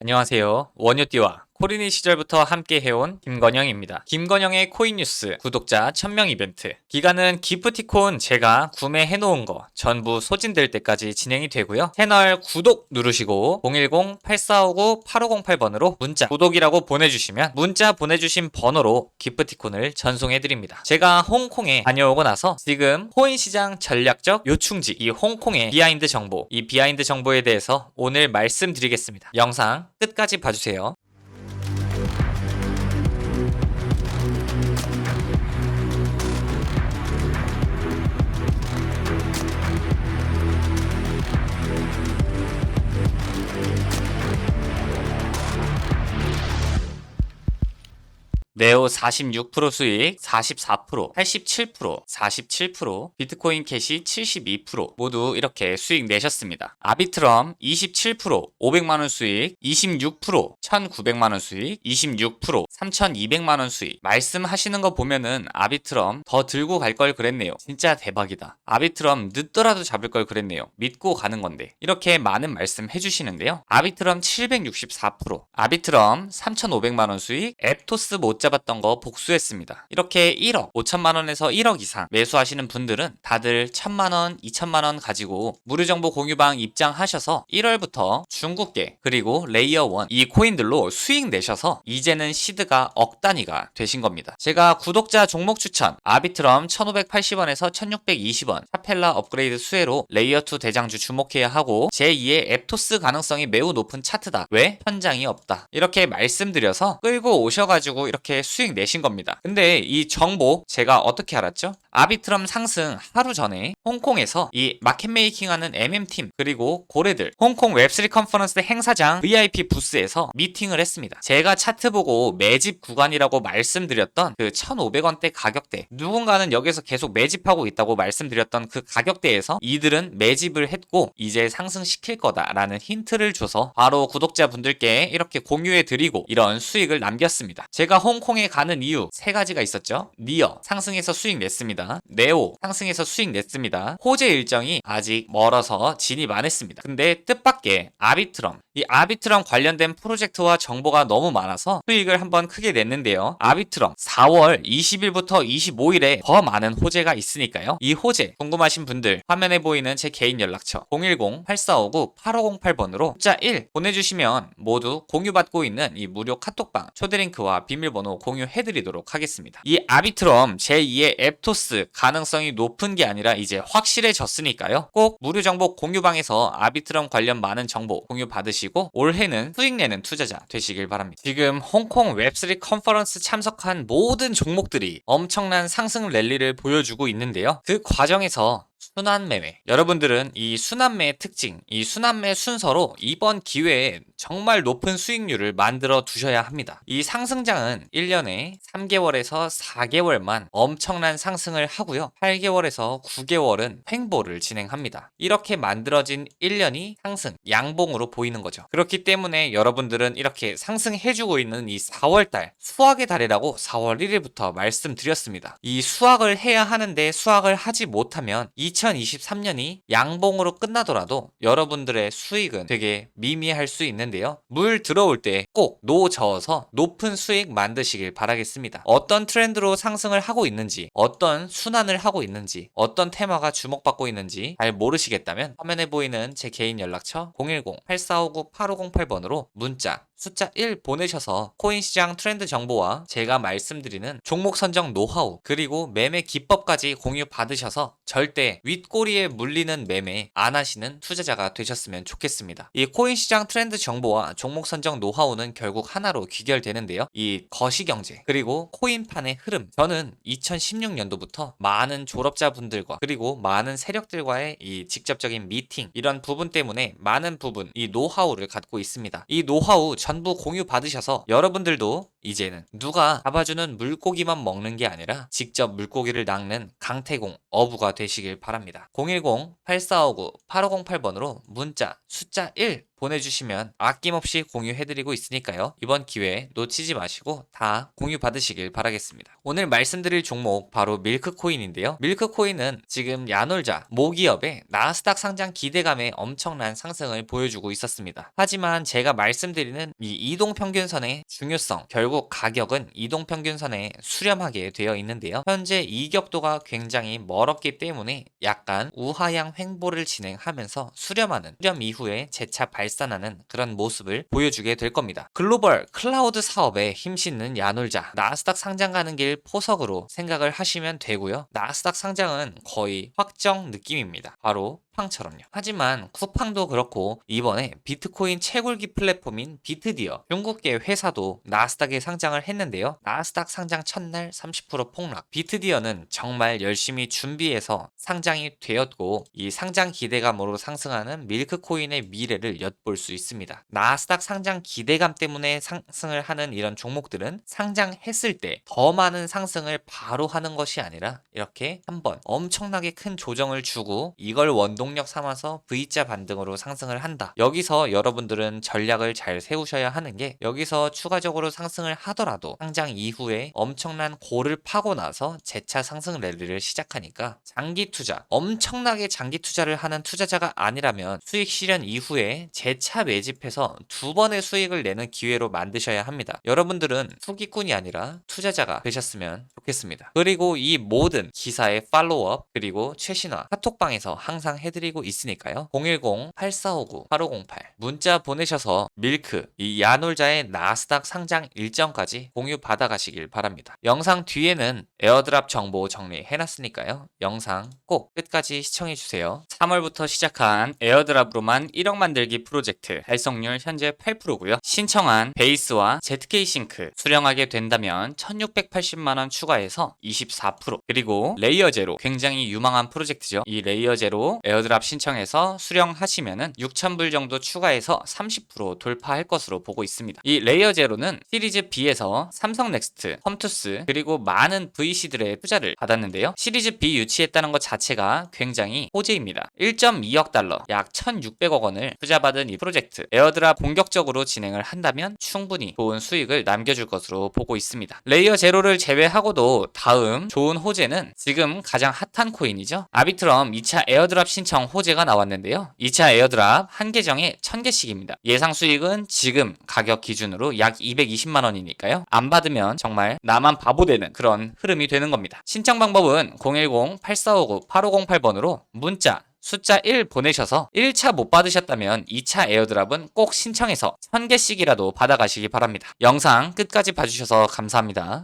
안녕하세요. 원유띠와 코리니 시절부터 함께 해온 김건영입니다. 김건영의 코인뉴스 구독자 1000명 이벤트. 기간은 기프티콘 제가 구매해놓은 거 전부 소진될 때까지 진행이 되고요. 채널 구독 누르시고 010-8459-8508번으로 문자 구독이라고 보내주시면 문자 보내주신 번호로 기프티콘을 전송해드립니다. 제가 홍콩에 다녀오고 나서 지금 코인 시장 전략적 요충지 이 홍콩의 비하인드 정보 이 비하인드 정보에 대해서 오늘 말씀드리겠습니다. 영상 끝까지 봐주세요. 네오 46% 수익, 44%, 87%, 47%, 비트코인 캐시 72% 모두 이렇게 수익 내셨습니다. 아비트럼 27%, 500만원 수익, 26%, 1900만원 수익, 26%, 3200만원 수익. 말씀하시는 거 보면은 아비트럼 더 들고 갈 걸 그랬네요. 진짜 대박이다. 아비트럼 늦더라도 잡을 걸 그랬네요. 믿고 가는 건데. 이렇게 많은 말씀 해주시는데요. 아비트럼 764%, 아비트럼 3500만원 수익, 앱토스 못 잡 았던 거 복수했습니다. 이렇게 1억, 5천만 원에서 1억 이상 매수하시는 분들은 다들 1000만 원, 2천만 원 가지고 무료 정보 공유방 입장하셔서 1월부터 중국계 그리고 레이어 1 이 코인들로 수익 내셔서 이제는 시드가 억 단위가 되신 겁니다. 제가 구독자 종목 추천 아비트럼 1580원에서 1620원 차펠라 업그레이드 수혜로 레이어 2 대장주 주목해야 하고 제2의 앱토스 가능성이 매우 높은 차트다. 왜? 현장이 없다. 이렇게 말씀드려서 끌고 오셔가지고 이렇게 수익 내신 겁니다. 근데 이 정보 제가 어떻게 알았죠? 아비트럼 상승 하루 전에 홍콩에서 이 마켓 메이킹 하는 MM팀 그리고 고래들 홍콩 웹3 컨퍼런스 행사장 VIP 부스에서 미팅을 했습니다. 제가 차트 보고 매집 구간이라고 말씀드렸던 그 1,500원대 가격대 누군가는 여기서 계속 매집하고 있다고 말씀드렸던 그 가격대에서 이들은 매집을 했고 이제 상승시킬 거다라는 힌트를 줘서 바로 구독자분들께 이렇게 공유해 드리고 이런 수익을 남겼습니다. 제가 홍콩 에 가는 이유 세 가지가 있었죠. 니어 상승해서 수익 냈습니다. 네오 상승해서 수익 냈습니다. 호재 일정이 아직 멀어서 진입 안 했습니다. 근데 뜻밖의 아비트럼 이 아비트럼 관련된 프로젝트와 정보가 너무 많아서 수익을 한번 크게 냈는데요. 아비트럼 4월 20일부터 25일에 더 많은 호재가 있으니까요. 이 호재 궁금하신 분들 화면에 보이는 제 개인 연락처 010-8459-8508번으로 숫자 1 보내주시면 모두 공유받고 있는 이 무료 카톡방 초대링크와 비밀번호 공유해드리도록 하겠습니다. 이 아비트럼 제2의 앱토스 가능성이 높은 게 아니라 이제 확실해졌으니까요. 꼭 무료 정보 공유방에서 아비트럼 관련 많은 정보 공유 받으시고 올해는 수익 내는 투자자 되시길 바랍니다. 지금 홍콩 웹3 컨퍼런스 참석한 모든 종목들이 엄청난 상승 랠리를 보여주고 있는데요. 그 과정에서 순환매매. 여러분들은 이 순환매의 특징, 이 순환매 순서로 이번 기회에 정말 높은 수익률을 만들어 두셔야 합니다. 이 상승장은 1년에 3개월에서 4개월만 엄청난 상승을 하고요. 8개월에서 9개월은 횡보를 진행합니다. 이렇게 만들어진 1년이 상승, 양봉으로 보이는 거죠. 그렇기 때문에 여러분들은 이렇게 상승해주고 있는 이 4월달, 수학의 달이라고 4월 1일부터 말씀드렸습니다. 이 수학을 해야 하는데 수학을 하지 못하면 2023년이 양봉으로 끝나더라도 여러분들의 수익은 되게 미미할 수 있는데요. 물 들어올 때 꼭 노 저어서 높은 수익 만드시길 바라겠습니다. 어떤 트렌드로 상승을 하고 있는지, 어떤 순환을 하고 있는지, 어떤 테마가 주목받고 있는지 잘 모르시겠다면 화면에 보이는 제 개인 연락처 010-8459-8508번으로 문자 숫자 1 보내셔서 코인 시장 트렌드 정보와 제가 말씀드리는 종목 선정 노하우 그리고 매매 기법까지 공유 받으셔서 절대 윗꼬리에 물리는 매매 안 하시는 투자자가 되셨으면 좋겠습니다. 이 코인 시장 트렌드 정보와 종목 선정 노하우는 결국 하나로 귀결되는데요. 이 거시경제 그리고 코인판의 흐름 저는 2016년도부터 많은 졸업자분들과 그리고 많은 세력들과의 이 직접적인 미팅 이런 부분 때문에 많은 부분 이 노하우를 갖고 있습니다. 이 노하우 전부 공유 받으셔서 여러분들도 이제는 누가 잡아주는 물고기만 먹는 게 아니라 직접 물고기를 낚는 강태공 어부가 되시길 바랍니다. 010-8459-8508번으로 문자 숫자 1 보내주시면 아낌없이 공유해드리고 있으니까요. 이번 기회 놓치지 마시고 다 공유 받으시길 바라겠습니다. 오늘 말씀드릴 종목 바로 밀크코인인데요. 밀크코인은 지금 야놀자 모기업의 나스닥 상장 기대감에 엄청난 상승을 보여주고 있었습니다. 하지만 제가 말씀드리는 이 이동평균선의 중요성 결국 가격은 이동평균선에 수렴하게 되어 있는데요. 현재 이격도가 굉장히 멀었기 때문에 약간 우하향 횡보를 진행하면서 수렴하는 수렴 이후에 재차 발 산하는 그런 모습을 보여주게 될 겁니다. 글로벌 클라우드 사업에 힘싣는 야놀자 나스닥 상장 가는 길 포석으로 생각을 하시면 되고요. 나스닥 상장은 거의 확정 느낌입니다. 바로 쿠팡처럼요. 하지만 쿠팡도 그렇고 이번에 비트코인 채굴기 플랫폼인 비트디어 중국계 회사도 나스닥에 상장을 했는데요. 나스닥 상장 첫날 30% 폭락. 비트디어는 정말 열심히 준비해서 상장이 되었고 이 상장 기대감으로 상승하는 밀크코인의 미래를 엿볼 수 있습니다. 나스닥 상장 기대감 때문에 상승을 하는 이런 종목들은 상장했을 때 더 많은 상승을 바로 하는 것이 아니라 이렇게 한번 엄청나게 큰 조정을 주고 이걸 원동 력 삼아서 V자 반등으로 상승을 한다. 여기서 여러분들은 전략을 잘 세우셔야 하는 게 여기서 추가적으로 상승을 하더라도 상장 이후에 엄청난 고를 파고 나서 재차 상승 랠리를 시작하니까 장기 투자 엄청나게 장기 투자를 하는 투자자가 아니라면 수익 실현 이후에 재차 매집해서 두 번의 수익을 내는 기회로 만드셔야 합니다. 여러분들은 투기꾼이 아니라 투자자가 되셨으면 좋겠습니다. 그리고 이 모든 기사의 팔로우업 그리고 최신화 카톡방에서 항상 해드 리고 있으니까요. 010-8459-8508 문자 보내셔서 밀크 이 야놀자의 나스닥 상장 일정까지 공유 받아가시길 바랍니다. 영상 뒤에는 에어드랍 정보 정리해놨으니까요. 영상 꼭 끝까지 시청해주세요. 3월부터 시작한 에어드랍으로만 1억 만들기 프로젝트 달성률 현재 8%고요. 신청한 베이스와 ZK 싱크 수령하게 된다면 1680만원 추가해서 24% 그리고 레이어 제로 굉장히 유망한 프로젝트죠. 이 레이어 제로 에어 드랍 신청해서 수령하시면은 6,000불 정도 추가해서 30% 돌파할 것으로 보고 있습니다. 이 레이어 제로는 시리즈 B에서 삼성 넥스트, 컴투스 그리고 많은 VC들의 투자를 받았는데요. 시리즈 B 유치했다는 것 자체가 굉장히 호재입니다. 1.2억 달러, 약 1,600억 원을 투자받은 이 프로젝트 에어드랍 공격적으로 진행을 한다면 충분히 좋은 수익을 남겨줄 것으로 보고 있습니다. 레이어 제로를 제외하고도 다음 좋은 호재는 지금 가장 핫한 코인이죠. 아비트럼 2차 에어드랍 신청 호재가 나왔는데요. 2차 에어드랍 한 계정에 1000개씩입니다. 예상 수익은 지금 가격 기준으로 약 220만 원이니까요. 안 받으면 정말 나만 바보 되는 그런 흐름이 되는 겁니다. 신청 방법은 010-8459-8508번으로 문자 숫자 1 보내셔서 1차 못 받으셨다면 2차 에어드랍은 꼭 신청해서 1000개씩이라도 받아가시기 바랍니다. 영상 끝까지 봐주셔서 감사합니다.